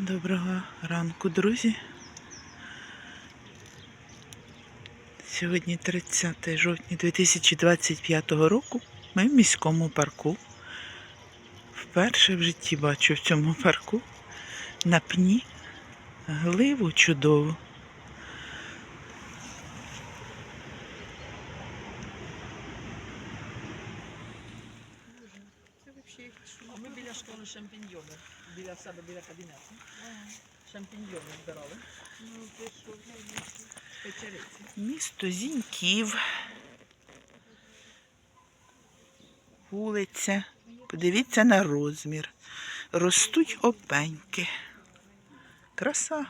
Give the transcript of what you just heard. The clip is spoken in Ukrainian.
Доброго ранку, друзі. Сьогодні 30 жовтня 2025 року. Ми в міському парку. Вперше в житті бачу в цьому парку на пні гливу чудову. А ми біля школи шампіньйони. Біля себе, біля кабінету. Шампіньйони збирали. Ну, ти що, з печериці. Місто Зіньків. Вулиця. Подивіться на розмір. Ростуть опеньки. Краса.